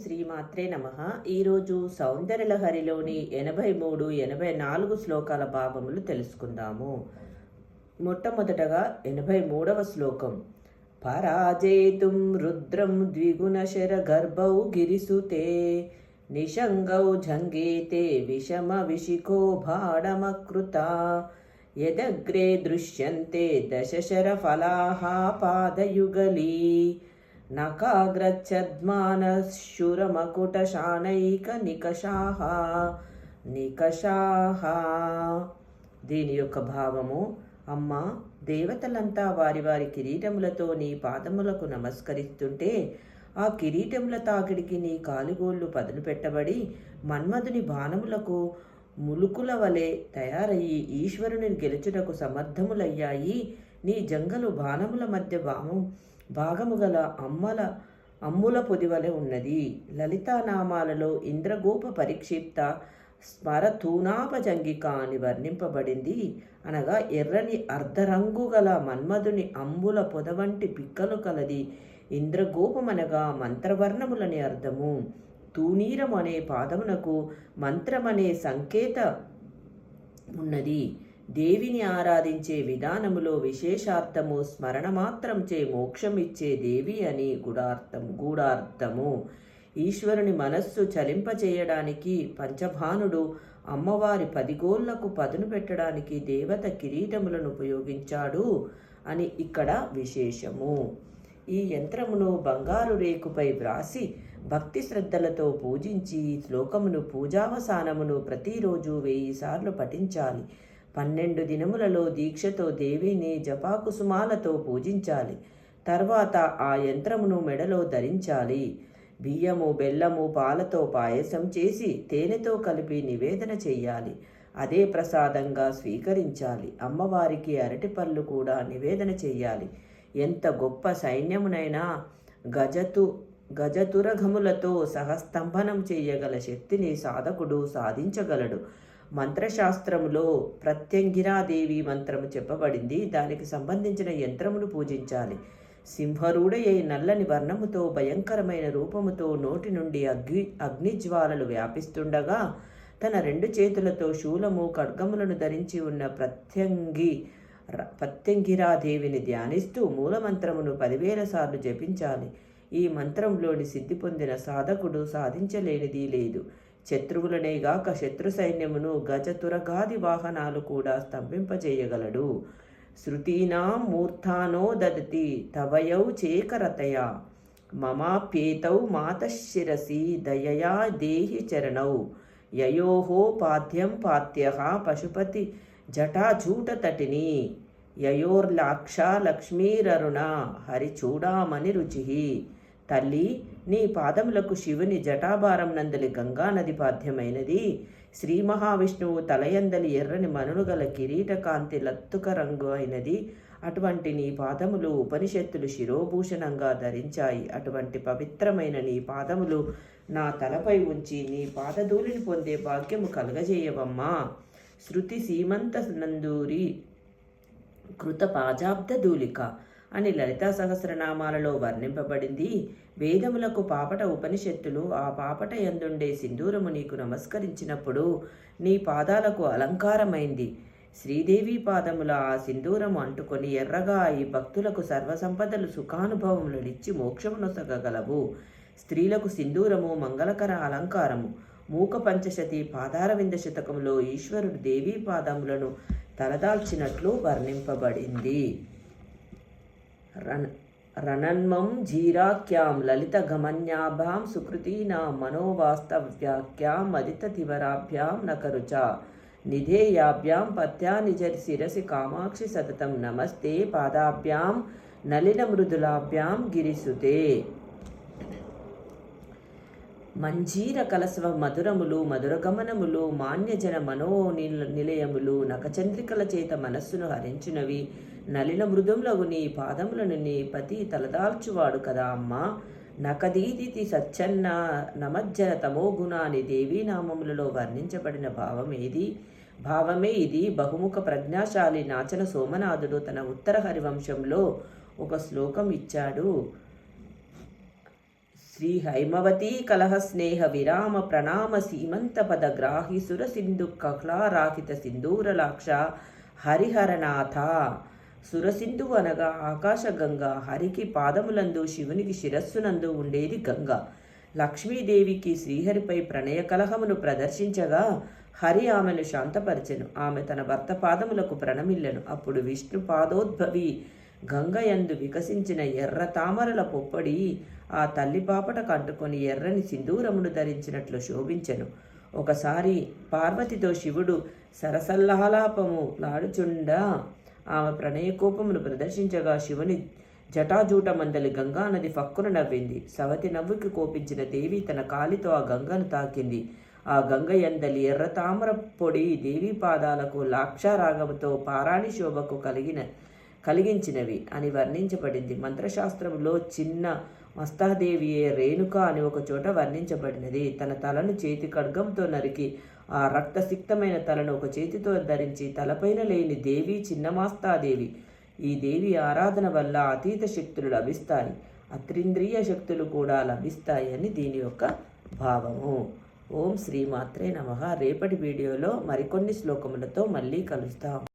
శ్రీమాత్రే నమ. ఈరోజు సౌందర్యలహరిలోని ఎనభై మూడు ఎనభై నాలుగు శ్లోకాల భావములు తెలుసుకుందాము. మొట్టమొదటగా ఎనభై మూడవ శ్లోకం. పరాజేతుం రుద్రం ద్విగుణశర గర్భౌ గిరిసుతే నిషంగౌ జంగేతే విషమ విషికో భాడమకృత. యదగ్రే దృశ్యంతే దశశర ఫలాహ పాదయుగలీ నకాగ్రచ్చద్మానశురమకుటశానైకనికషాహ నికషాహ. నికషాహ దీని యొక్క భావము అమ్మ దేవతలంతా వారి వారి కిరీటములతో నీ పాదములకు నమస్కరిస్తుంటే ఆ కిరీటముల తాకిడికి నీ కాలుగోళ్ళు పదులు పెట్టబడి మన్మధుని బాణములకు ములుకుల వలె తయారయ్యి ఈశ్వరుని గెలుచుటకు సమర్థములయ్యాయి. నీ జంగలు బాణముల మధ్య భావం భాగము గల అమ్మల అమ్ముల పొదివలె ఉన్నది. లలితానామాలలో ఇంద్రగోప పరిక్షిప్త స్మరతూనాపజంగిక అని వర్ణింపబడింది. అనగా ఎర్రని అర్ధరంగు గల మన్మధుని అంబుల పొద వంటి పిక్కలు కలది. ఇంద్రగోపమనగా మంత్రవర్ణములని అర్థము. తూనీరం అనే పాదమునకు మంత్రమనే సంకేత ఉన్నది. దేవిని ఆరాధించే విధానములో విశేషార్థము స్మరణ మాత్రంచే మోక్షం మోక్షమిచ్చే దేవి అని గుడార్థం గూఢార్థము. ఈశ్వరుని మనస్సు చలింపచేయడానికి పంచభానుడు అమ్మవారి పదిగోళ్ళకు పదును పెట్టడానికి దేవత కిరీటములను ఉపయోగించాడు అని ఇక్కడ విశేషము. ఈ యంత్రమును బంగారు రేకుపై వ్రాసి భక్తి శ్రద్ధలతో పూజించి శ్లోకమును పూజావసానమును ప్రతిరోజు వెయ్యి సార్లు పఠించాలి. పన్నెండు దినములలో దీక్షతో దేవిని జపాకుసుమాలతో పూజించాలి. తర్వాత ఆ యంత్రమును మెడలో ధరించాలి. బియ్యము బెల్లము పాలతో పాయసం చేసి తేనెతో కలిపి నివేదన చేయాలి. అదే ప్రసాదంగా స్వీకరించాలి. అమ్మవారికి అరటిపళ్ళు కూడా నివేదన చేయాలి. ఎంత గొప్ప సైన్యమునైనా గజతు గజతురఘములతో సహస్తంభనం చేయగల శక్తిని సాధకుడు సాధించగలడు. మంత్రశాస్త్రములో ప్రత్యంగిరాదేవి మంత్రము చెప్పబడింది. దానికి సంబంధించిన యంత్రమును పూజించాలి. సింహరూఢయ్యే నల్లని వర్ణముతో భయంకరమైన రూపముతో నోటి నుండి అగ్ని అగ్నిజ్వాలలు వ్యాపిస్తుండగా తన రెండు చేతులతో శూలము ఖడ్గములను ధరించి ఉన్న ప్రత్యంగి ప్రత్యంగిరాదేవిని ధ్యానిస్తూ మూలమంత్రమును పదివేల సార్లు జపించాలి. ఈ మంత్రంలోని సిద్ధి పొందిన సాధకుడు సాధించలేనిది లేదు. శత్రువులనేగాక శత్రు సైన్యమును గజతురగాది వాహనాలు కూడా స్తంభింపజేయగలడు. శృతీనాం మూర్ధానో దదతి తవయౌ చేకరతయ. మమాప్యేతౌ మాతశిరసి దయయా దేహి చరణౌ. యయోహో పాద్యం పాత్య పశుపతి జటాజూటతటిని. యయోర్లాక్ష లక్ష్మీరరుణ హరిచూడామని రుచి. తల్లి నీ పాదములకు శివుని జటాభారం నందలి గంగానది పాద్యమైనది శ్రీ మహావిష్ణువు తలయందలి ఎర్రని మనునుగల కిరీటకాంతి లత్తుక రంగు అయినది. అటువంటి నీ పాదములు ఉపనిషత్తులు శిరోభూషణంగా ధరించాయి. అటువంటి పవిత్రమైన నీ పాదములు నా తలపై ఉంచి నీ పాదధూళిని పొందే భాగ్యము కలగజేయవమ్మా. శృతి సీమంత నందూరి కృత పాజాబ్ద ధూళిక. అని లలితా సహస్రనామాలలో వర్ణింపబడింది. వేదములకు పాపట ఉపనిషత్తులు ఆ పాపట ఎందుండే సింధూరము నీకు నమస్కరించినప్పుడు నీ పాదాలకు అలంకారమైంది. శ్రీదేవి పాదముల ఆ సింధూరము అంటుకొని ఎర్రగా ఈ భక్తులకు సర్వసంపదలు సుఖానుభవములనిచ్చి మోక్షమునొసగలవు స్త్రీలకు సింధూరము మంగళకర అలంకారము. మూక పంచశతి పాదారవింద శతకములో ఈశ్వరుడు దేవీ పాదములను తలదాల్చినట్లు వర్ణింపబడింది. రణ రణన్మం జీరాఖ్యాం లలిత గమన్యాభాం సుకృతీనాం మనోవాస్తవ్యాఖ్యాం మదితతివరాభ్యాం నకరుచ నిధేయాభ్యాం పత్యా నిజరి శిరసి కామాక్షి సతతం నమస్తే పాదాభ్యాం నలిన మృదులాభ్యాం గిరిసుతే. మంజీర కలసవ మధురములు మధురగమనములు మాన్యజన మనో నిలయములు నకచంద్రికల చేత మనస్సును హరించినవి. నలిన మృదుములగు నీ పాదములను నీ పతి తలదాల్చువాడు కదా అమ్మా. నకదీదితి సచ్చన్న నమజ్జన తమో గుణాన్ని దేవీ నామములలో వర్ణించబడిన భావం ఏది భావమే ఇది. బహుముఖ ప్రజ్ఞాశాలి నాచన సోమనాథుడు తన ఉత్తర హరివంశంలో ఒక శ్లోకం ఇచ్చాడు. శ్రీ హైమవతీ కలహ స్నేహ విరామ ప్రణామ సీమంత పద గ్రాహి సుర సింధు కహ్లారాహిత సింధూరలాక్ష హరిహరనాథ సురసింధు అనగా ఆకాశగంగ హరికి పాదములందు శివునికి శిరస్సునందు ఉండేది గంగ. లక్ష్మీదేవికి శ్రీహరిపై ప్రణయ కలహమును ప్రదర్శించగా హరి ఆమెను శాంతపరచెను. ఆమె తన భర్త పాదములకు ప్రణమిల్లెను. అప్పుడు విష్ణు పాదోద్భవి గంగయందు వికసించిన ఎర్ర తామరల పొప్పడి ఆ తల్లి పాపట కంటుకొని ఎర్రని సింధూరమును ధరించినట్లు శోభించెను. ఒకసారి పార్వతితో శివుడు సరసల్లాలాపము లాడుచుండా ఆమె ప్రణయ కోపమును ప్రదర్శించగా శివుని జటాజూట మందలి గంగా నది ఫక్కున నవ్వింది. సవతి నవ్వుకి కోపించిన దేవి తన కాలితో ఆ గంగను తాకింది. ఆ గంగ ఎందలి ఎర్ర తామర పొడి దేవి పాదాలకు లాక్షారాగముతో పారాణి శోభకు కలిగిన కలిగించినవి అని వర్ణించబడింది. మంత్రశాస్త్రంలో చిన్న మస్తాదేవియే రేణుక అని ఒక చోట వర్ణించబడినది. తన తలను చేతి ఖడ్గంతో నరికి ఆ రక్తసిక్తమైన తలను ఒక చేతితో ధరించి తలపైన లేని దేవి చిన్నమాస్తాదేవి. ఈ దేవి ఆరాధన వల్ల అతీత శక్తులు లభిస్తాయి. అత్రింద్రియ శక్తులు కూడా లభిస్తాయి అని దీని యొక్క భావము. ఓం శ్రీమాత్రే నమ. రేపటి వీడియోలో మరికొన్ని శ్లోకములతో మళ్ళీ కలుస్తాం.